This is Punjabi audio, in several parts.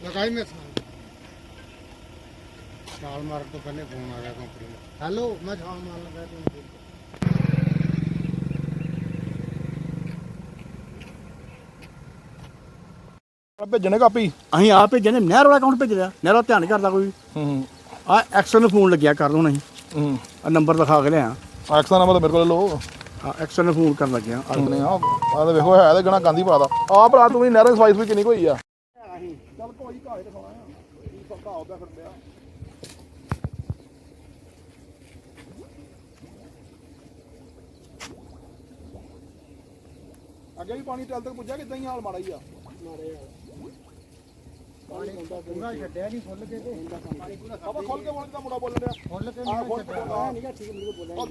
ਲਗਾਈ ਮੈਂ ਛਾਲ ਛਾਲ ਮਾਰਨ ਤੋਂ ਪਹਿਲੇ ਫੋਨ ਆ ਗਿਆ ਕੰਪਨੀ ਦਾ ਹੈਲੋ ਮੈਂ ਛਾਲ ਮਾਰਨ ਲੱਗਾ ਤੂੰ ਭੇਜਣੇ ਕਾਪੀ? ਅਸੀਂ ਆਪ ਭੇਜੇ ਨੇ ਨਹਿਰ ਵਾਲਾ ਅਕਾਊਂਟ ਭੇਜਿਆ ਨਹਿਰ ਵਾਲਾ ਧਿਆਨ ਕਰਦਾ ਕੋਈ। ਹੂੰ ਆ ਐਕਸਲ ਨੂੰ ਫੋਨ ਲੱਗਿਆ ਕਰ ਦੋ ਨਹੀਂ। ਹੂੰ। ਆ ਨੰਬਰ ਦਿਖਾ ਕੇ ਲਿਆ। ਐਕਸ ਨੰਬਰ ਮੇਰੇ ਕੋਲ ਲੋ ਆ ਐਕਸਲ ਨੂੰ ਫੋਨ ਕਰਨ ਲੱਗਿਆ। ਆ। ਆ ਤਾਂ ਵੇਖੋ ਹੈ ਤੇ ਗਣਾ ਗਾਂਧੀ ਪਾਦਾ ਆ ਭਰਾ ਤੂੰ ਵੀ ਨਹਿਰ ਸਵਾਈਸ ਵੀ ਕਿੰਨੀ ਕੁ ਹੋਈ ਆ। ਆ। ਕੀ ਅੱਗੇ ਵੀ ਪਾਣੀ ਟੈਲ ਤੱਕ ਪੁੱਜਿਆ ਕਿਦਾਂ ਹੀ ਹਾਲ ਮਾੜਾ ਹੀ ਆ। ਪੂਰਾ ਛੱਡਿਆ ਨਹੀਂ ਖੁੱਲ ਕੇ ਤੇ। ਆਪਾਂ ਖੋਲ ਕੇ ਬੋਲਦਾ ਮੁੰਡਾ ਬੋਲਣ ਡਿਆ। ਖੁੱਲ ਕੇ ਨਹੀਂ ਖੋਲ ਕੇ ਬੋਲਦਾ ਠੀਕ ਨਹੀਂ ਬੋਲਿਆ।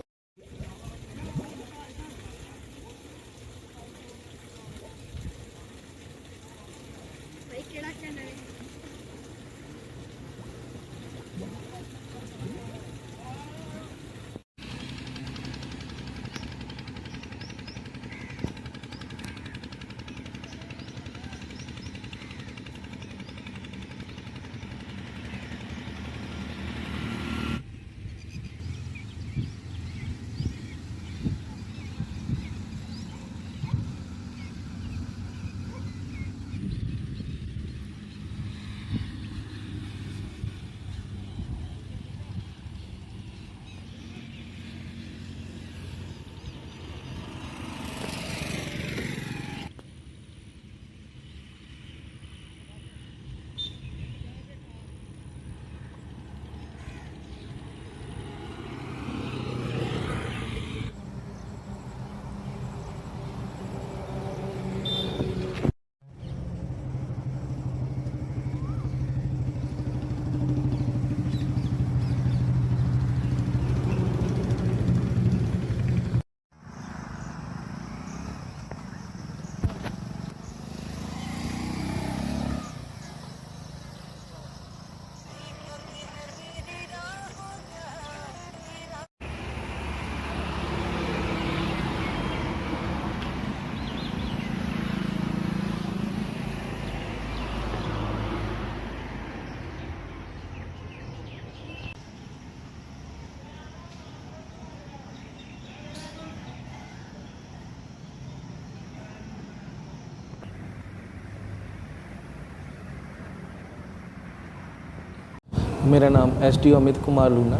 ਮੇਰਾ ਨਾਮ S T Amit Kumar Luna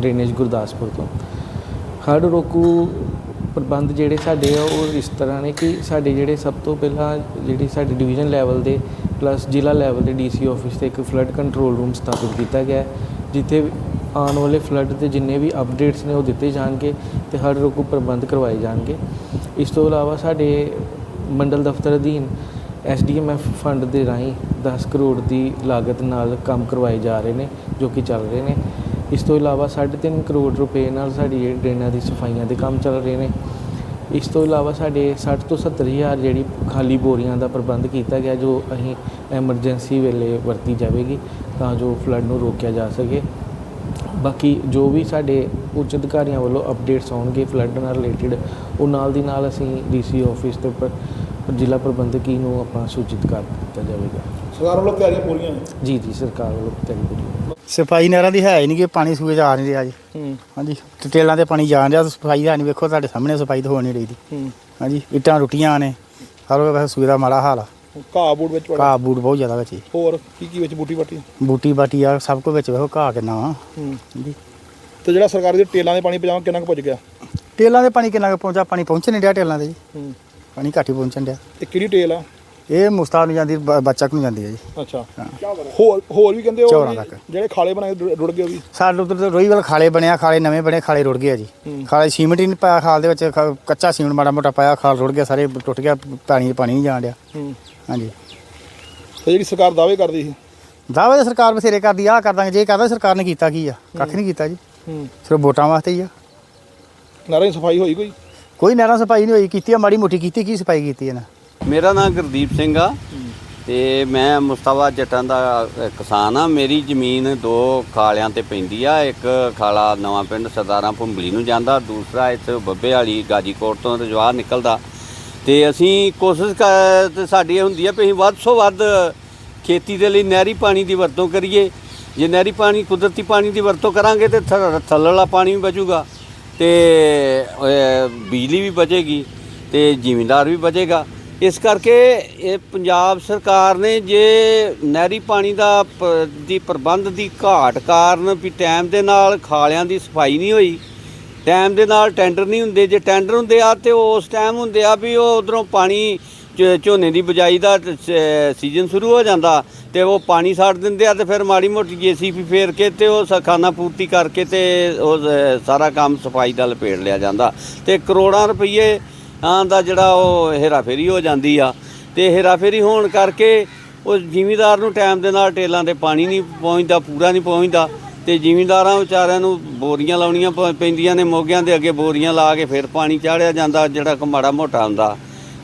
drainage Gurdaspur ਤੋਂ। ਹੜ੍ਹ ਰੋਕੂ ਪ੍ਰਬੰਧ ਜਿਹੜੇ ਸਾਡੇ ਆ, ਉਹ ਇਸ ਤਰ੍ਹਾਂ ਨੇ ਕਿ ਸਾਡੇ ਜਿਹੜੇ ਸਭ ਤੋਂ ਪਹਿਲਾਂ ਜਿਹੜੀ ਸਾਡੇ ਡਿਵੀਜ਼ਨ ਲੈਵਲ ਦੇ ਪਲੱਸ ਜ਼ਿਲ੍ਹਾ ਲੈਵਲ ਦੇ ਡੀਸੀ ਆਫਿਸ ਤੇ ਇੱਕ ਫਲੱਡ ਕੰਟਰੋਲ ਰੂਮ ਸਥਾਪਿਤ ਕੀਤਾ ਗਿਆ ਜਿੱਥੇ ਆਉਣ ਵਾਲੇ ਫਲੱਡ ਦੇ ਜਿੰਨੇ ਵੀ ਅਪਡੇਟਸ ਨੇ ਉਹ ਦਿੱਤੇ ਜਾਣਗੇ ਤੇ ਹੜ੍ਹ ਰੋਕੂ ਪ੍ਰਬੰਧ ਕਰਵਾਏ ਜਾਣਗੇ। ਇਸ ਤੋਂ ਇਲਾਵਾ ਸਾਡੇ ਮੰਡਲ ਦਫ਼ਤਰ ਅਧੀਨ ਐਸਡੀਐਮਐਫ ਫੰਡ ਦੇ ਰਾਹੀਂ 10 ਕਰੋੜ ਦੀ ਲਾਗਤ ਨਾਲ ਕੰਮ ਕਰਵਾਏ ਜਾ ਰਹੇ ਨੇ, ਜੋ ਕਿ ਚੱਲ ਰਹੇ ਨੇ। ਇਸ ਤੋਂ ਇਲਾਵਾ 3.5 ਕਰੋੜ ਰੁਪਏ ਨਾਲ ਸਾਡੀ ਜਿਹੜੀ ਡਰੇਨਾਂ ਦੀ ਸਫਾਈਆਂ ਦੇ ਕੰਮ ਚੱਲ ਰਹੇ ਨੇ। ਇਸ ਤੋਂ ਇਲਾਵਾ ਸਾਡੇ 60 ਤੋਂ 70 ਹਜ਼ਾਰ ਜਿਹੜੀ ਖਾਲੀ ਬੋਰੀਆਂ ਦਾ ਪ੍ਰਬੰਧ ਕੀਤਾ ਗਿਆ, ਜੋ ਅਸੀਂ ਐਮਰਜੈਂਸੀ ਵੇਲੇ ਵਰਤੀ ਜਾਵੇਗੀ ਤਾਂ ਜੋ ਫਲੱਡ ਨੂੰ ਰੋਕਿਆ ਜਾ ਸਕੇ। ਬਾਕੀ ਜੋ ਵੀ ਸਾਡੇ ਉੱਚ ਅਧਿਕਾਰੀਆਂ ਵੱਲੋਂ ਅਪਡੇਟਸ ਆਉਣਗੇ ਫਲੱਡ ਨਾਲ ਰਿਲੇਟਡ, ਉਹ ਨਾਲ ਦੀ ਨਾਲ ਅਸੀਂ ਡੀਸੀ ਆਫਿਸ ਤੇ ਉੱਪਰ ਜ਼ਿਲ੍ਹਾ ਪ੍ਰਬੰਧਕੀ ਨੂੰ ਆਪਾਂ ਸੂਚਿਤ ਕਰ ਦਿੱਤਾ ਜਾਵੇਗਾ। ਸਰਕਾਰ ਵੱਲੋਂ ਤਿਆਰੀਆਂ ਪੂਰੀਆਂ ਜੀ ਜੀ ਸਰਕਾਰ ਵੱਲੋਂ ਤਿਆਰੀ ਪੂਰੀ ਸਫ਼ਾਈ ਨਹਿਰਾਂ ਦੀ ਹੈ ਹੀ ਨਹੀਂ ਕਿ ਪਾਣੀ ਸੂਏ ਜਾ ਨਹੀਂ ਰਿਹਾ ਜੀ। ਹੂੰ। ਹਾਂਜੀ ਟੇਲਾਂ ਤੇ ਪਾਣੀ ਜਾਣ ਰਿਹਾ ਸਫ਼ਾਈ ਹੈ ਨਹੀਂ ਵੇਖੋ ਤੁਹਾਡੇ ਸਾਹਮਣੇ ਸਫ਼ਾਈ ਤਾਂ ਹੋ ਨਹੀਂ ਰਹੀ ਦੀ ਹੂੰ। ਹਾਂਜੀ ਇੱਟਾਂ ਰੁੱਟੀਆਂ ਨੇ ਹਰ ਵੈਸੇ ਸੂਏ ਦਾ ਮਾੜਾ ਹਾਲ ਆ। ਘਾਹ ਬੂਟ ਵਿੱਚ ਘਾਹ ਬੂਟ ਬਹੁਤ ਜ਼ਿਆਦਾ ਵਿੱਚ ਜੀ। ਹੋਰ ਕੀ ਕੀ ਵਿੱਚ ਬੂਟੀ ਬਾਟੀ ਬੂਟੀ ਬਾਟੀ ਆ ਸਭ ਕੁਝ ਵਿੱਚ ਵੇਖੋ ਘਾਹ ਕਿੰਨਾ ਵਾ। ਹੂੰ। ਹਾਂਜੀ। ਤੇ ਜਿਹੜਾ ਸਰਕਾਰ ਦੇ ਟੇਲਾਂ ਦੇ ਪਾਣੀ ਪਜਾਮਾ ਕਿੰਨਾ ਕੁ ਪੁੱਜ ਗਿਆ? ਟੇਲਾਂ ਦੇ ਪਾਣੀ ਕਿੰਨਾ ਕੁ ਪਹੁੰਚਾ ਪਾਣੀ ਪਹੁੰਚ ਨਹੀਂ ਰਿਹਾ ਟੇਲਾਂ ਦੇ ਜੀ। ਹੂੰ। ਪਾਣੀ ਘੱਟ ਹੀ ਪਹੁੰਚਣ ਡਿਆ। ਇਹ ਕਿਹੜੀ ਟੇਲ ਆ? ਇਹ ਮੁਸਤਾਨ ਨੂੰ ਜਾਂਦੀ ਬ- ਬੱਚਕ ਨੂੰ ਜਾਂਦੀ ਹੈ ਜੀ। ਅੱਛਾ। ਹੋਰ ਹੋਰ ਵੀ ਕਹਿੰਦੇ ਉਹ ਚੌਰਾਂ ਵੀ ਤੱਕ। ਜਿਹੜੇ ਖਾਲੇ ਬਣਾਏ ਰੁੜ- ਰੁੜ ਗਏ ਉਹ ਵੀ? ਸਾਡੇ ਉਧਰ ਤੇ ਰੋਹੀਵਾਲ ਖਾਲੇ ਬਣਿਆ ਖਾਲੇ ਨਵੇਂ ਬਣੇ ਖਾਲੇ ਰੁੜ ਗਏ ਆ ਜੀ। ਹੂੰ। ਖਾਲੇ ਸੀਮਿੰਟ ਹੀ ਨਹੀਂ ਪਾਇਆ ਖਾਲ ਦੇ ਵਿੱਚ ਖ- ਕੱਚਾ ਸੀਮਿੰਟ ਮਾੜਾ ਮੋਟਾ ਪਾਇਆ ਖਾਲ ਰੁੜ ਗਿਆ ਸਾਰੇ ਟੁੱਟ ਗਿਆ ਪਾਣੀ ਪਾਣੀ ਨਹੀਂ ਜਾਣ ਡਿਆ। ਹੂੰ। ਹਾਂਜੀ। ਤੇ ਜਿਹੜੀ ਸਰਕਾਰ ਦਾਅਵੇ ਕਰਦੀ ਸੀ? ਦਾਅਵੇ ਤਾਂ ਸਰਕਾਰ ਬਥੇਰੇ ਕਰਦੀ ਆ ਕਰ ਦਾਂਗੇ ਜੇ ਕਰਦਾ ਸਰਕਾਰ ਨੇ ਕੀਤਾ ਕੀ ਆ? ਕੱਖ ਨਹੀਂ ਕੀਤਾ ਜੀ। ਹੂੰ। ਸਿਰਫ ਵੋਟਾਂ ਵਾਸਤੇ ਹੀ ਆ। ਨਾਰੇ ਸਫ਼ਾਈ ਹੋਈ ਕੋਈ? ਕੋਈ ਨਹਿਰਾਂ ਸਫ਼ਾਈ ਨਹੀਂ ਹੋਈ, ਕੀਤੀ ਆ, ਮਾੜੀ ਮੋਟੀ ਕੀਤੀ, ਕੀ ਸਫ਼ਾਈ ਕੀਤੀ ਇਹਨਾਂ? ਮੇਰਾ ਨਾਮ ਗੁਰਦੀਪ ਸਿੰਘ ਆ ਤੇ ਮੈਂ ਮੁਸਤਫਾ ਜੱਟਾਂ ਦਾ ਕਿਸਾਨ ਆ। ਮੇਰੀ ਜ਼ਮੀਨ ਦੋ ਖਾਲਿਆਂ ਤੇ ਪੈਂਦੀ ਆ, ਇੱਕ ਖਾਲਾ ਨਵਾਂ ਪਿੰਡ ਸਰਦਾਰਾਂ ਭੁੰਬਲੀ ਨੂੰ ਜਾਂਦਾ, ਦੂਸਰਾ ਇੱਥੇ ਬੱਬੇ ਵਾਲੀ ਗਾਜੀਕੋਟ ਤੋਂ ਰਜਵਾਰ ਨਿਕਲਦਾ। ਤੇ ਅਸੀਂ ਕੋਸ਼ਿਸ਼ ਕਰ ਤੇ ਸਾਡੀ ਇਹ ਹੁੰਦੀ ਆ ਵੀ ਅਸੀਂ ਵੱਧ ਤੋਂ ਵੱਧ ਖੇਤੀ ਦੇ ਲਈ ਨਹਿਰੀ ਪਾਣੀ ਦੀ ਵਰਤੋਂ ਕਰੀਏ। ਜੇ ਨਹਿਰੀ ਪਾਣੀ, ਕੁਦਰਤੀ ਪਾਣੀ ਦੀ ਵਰਤੋਂ ਕਰਾਂਗੇ ਤੇ ਥ- ਥੱਲੇ ਵਾਲਾ ਪਾਣੀ ਵੀ ਬਚੂਗਾ। ਤੇ ਬਿਜਲੀ ਵੀ ਬਚੇਗੀ ਤੇ ਜ਼ਿਮੀਂਦਾਰ ਵੀ ਬਚੇਗਾ। ਇਸ ਕਰਕੇ ਇਹ ਪੰਜਾਬ ਸਰਕਾਰ ਨੇ ਜੇ ਨਹਿਰੀ ਪਾਣੀ ਦਾ ਦੀ ਪ੍ਰਬੰਧ ਦੀ ਘਾਟ ਕਾਰਨ ਵੀ ਟਾਈਮ ਦੇ ਨਾਲ ਖਾਲਿਆਂ ਦੀ ਸਫ਼ਾਈ ਨਹੀਂ ਹੋਈ, ਟਾਈਮ ਦੇ ਨਾਲ ਟੈਂਡਰ ਨਹੀਂ ਹੁੰਦੇ, ਜੇ ਟੈਂਡਰ ਹੁੰਦੇ ਆ ਤੇ ਉਸ ਟਾਈਮ ਹੁੰਦੇ ਆ ਵੀ ਉਹ ਉਧਰੋਂ ਪਾਣੀ ਝੋਨੇ ਦੀ ਬਿਜਾਈ ਦਾ ਸ- ਸੀਜ਼ਨ ਸ਼ੁਰੂ ਹੋ ਜਾਂਦਾ ਤੇ ਉਹ ਪਾਣੀ ਛੱਡ ਦਿੰਦੇ ਆ ਤੇ ਫਿਰ ਮਾੜੀ ਮੋਟੀ ਜੀਸੀਪੀ ਫੇਰ ਕੇ ਤੇ ਉਹ ਸਖਾਨਾ ਪੂਰਤੀ ਕਰਕੇ ਤੇ ਉਹ ਸਾਰਾ ਕੰਮ ਸਫ਼ਾਈ ਦਾ ਲਪੇਟ ਲਿਆ ਜਾਂਦਾ। ਤੇ ਕਰੋੜਾਂ ਰੁਪਏ ਦਾ ਜਿਹੜਾ ਉਹ ਹੇਰਾਫੇਰੀ ਹੋ ਜਾਂਦੀ ਆ। ਤੇ ਹੇਰਾਫੇਰੀ ਹੋਣ ਕਰਕੇ ਉਹ ਜ਼ਿਮੀਦਾਰ ਨੂੰ ਟਾਈਮ ਦੇ ਨਾਲ ਟੇਲਾਂ ਤੇ ਪਾਣੀ ਨਹੀਂ ਪਹੁੰਚਦਾ, ਪੂਰਾ ਨਹੀਂ ਪਹੁੰਚਦਾ ਤੇ ਜ਼ਿਮੀਂਦਾਰਾਂ ਵਿਚਾਰਿਆਂ ਨੂੰ ਬੋਰੀਆਂ ਲਾਉਣੀਆਂ ਪੈਂਦੀਆਂ ਨੇ ਮੋਗਿਆਂ ਦੇ ਅੱਗੇ ਬੋਰੀਆਂ ਲਾ ਕੇ ਫਿਰ ਪਾਣੀ ਚਾੜਿਆ ਜਾਂਦਾ ਜਿਹੜਾ ਕੋ ਮਾੜਾ ਮੋਟਾ ਹੁੰਦਾ।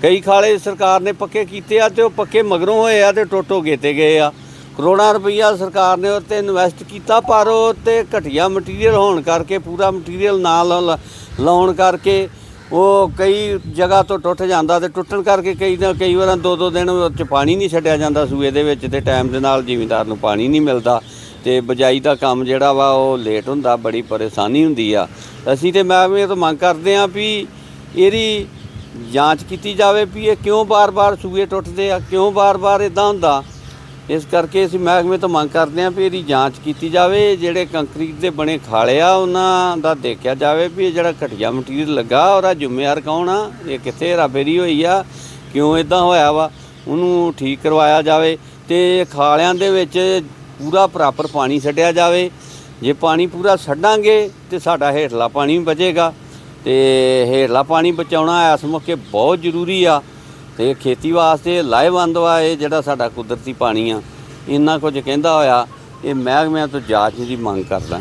ਕਈ ਖਾਲੇ ਸਰਕਾਰ ਨੇ ਪੱਕੇ ਕੀਤੇ ਆ ਤੇ ਉਹ ਪੱਕੇ ਮਗਰੋਂ ਹੋਏ ਆ ਤੇ ਟੋਟੋ ਗੇਤੇ ਗਏ ਆ। ਕਰੋੜਾਂ ਰੁਪਈਆ ਸਰਕਾਰ ਨੇ ਉੱਤੇ ਇਨਵੈਸਟ ਕੀਤਾ, ਪਰ ਉਹ ਤੇ ਘਟੀਆ ਮਟੀਰੀਅਲ ਹੋਣ ਕਰਕੇ, ਪੂਰਾ ਮਟੀਰੀਅਲ ਨਾ ਲਾ- ਲਾਉਣ ਕਰਕੇ ਉਹ ਕਈ ਜਗ੍ਹਾ ਤੋਂ ਟੁੱਟ ਜਾਂਦਾ ਤੇ ਟੁੱਟਣ ਕਰਕੇ ਕਈ ਦਿਨ ਕਈ ਵਾਰਾਂ ਦੋ ਦੋ ਦਿਨ ਉਹ 'ਚ ਪਾਣੀ ਨਹੀਂ ਛੱਡਿਆ ਜਾਂਦਾ ਸੂਏ ਦੇ ਵਿੱਚ ਤੇ ਟਾਈਮ ਦੇ ਨਾਲ ਜ਼ਿਮੀਂਦਾਰ ਨੂੰ ਪਾਣੀ ਨਹੀਂ ਮਿਲਦਾ ਤੇ ਬਜਾਈ ਦਾ ਕੰਮ ਜਿਹੜਾ ਵਾ ਉਹ ਲੇਟ ਹੁੰਦਾ, ਬੜੀ ਪਰੇਸ਼ਾਨੀ ਹੁੰਦੀ ਆ। ਅਸੀਂ ਤੇ ਮੈਂ ਵੀ ਇਹ ਤੋਂ ਮੰਗ ਕਰਦੇ ਆ ਵੀ ਇਹਦੀ ਜਾਂਚ ਕੀਤੀ ਜਾਵੇ ਵੀ ਇਹ ਕਿਉਂ ਬਾਰ-ਬਾਰ ਸੂਏ ਟੁੱਟਦੇ ਆ, ਕਿਉਂ ਬਾਰ-ਬਾਰ ਇਦਾਂ ਹੁੰਦਾ। ਇਸ ਕਰਕੇ ਅਸੀਂ ਮਹਿਕਮੇ ਤੋਂ ਮੰਗ ਕਰਦੇ ਹਾਂ ਵੀ ਇਹਦੀ ਜਾਂਚ ਕੀਤੀ ਜਾਵੇ, ਜਿਹੜੇ ਕੰਕਰੀਟ ਦੇ ਬਣੇ ਖਾਲੇ ਆ, ਉਹਨਾਂ ਦਾ ਦੇਖਿਆ ਜਾਵੇ ਵੀ ਇਹ ਜਿਹੜਾ ਘਟੀਆ ਮਟੀਰੀਅਲ ਲੱਗਾ, ਉਹਦਾ ਜ਼ਿੰਮੇਵਾਰ ਕੌਣ ਆ, ਇਹ ਕਿੱਥੇ ਰਾਬੇਰੀ ਹੋਈ ਆ, ਕਿਉਂ ਇਦਾਂ ਹੋਇਆ ਵਾ, ਉਹਨੂੰ ਠੀਕ ਕਰਵਾਇਆ ਜਾਵੇ ਤੇ ਖਾਲਿਆਂ ਦੇ ਵਿੱਚ ਪੂਰਾ ਪ੍ਰੋਪਰ ਪਾਣੀ ਛੱਡਿਆ ਜਾਵੇ। ਜੇ ਪਾਣੀ ਪੂਰਾ ਛੱਡਾਂਗੇ ਤੇ ਸਾਡਾ ਹੇਠਲਾ ਪਾਣੀ ਵੀ ਬਚੇਗਾ। ਤੇ ਹੇਠਲਾ ਪਾਣੀ ਬਚਾਉਣਾ ਇਸ ਮੌਕੇ ਬਹੁਤ ਜ਼ਰੂਰੀ ਆ ਤੇ ਖੇਤੀ ਵਾਸਤੇ ਲਾਹੇਵੰਦ ਵਾ ਇਹ ਜਿਹੜਾ ਸਾਡਾ ਕੁਦਰਤੀ ਪਾਣੀ ਆ। ਇੰਨਾ ਕੁਝ ਕਹਿੰਦਾ ਹੋਇਆ, ਇਹ ਮਹਿਕਮਿਆਂ ਤੋਂ ਜਾਂਚ ਦੀ ਮੰਗ ਕਰਦਾ।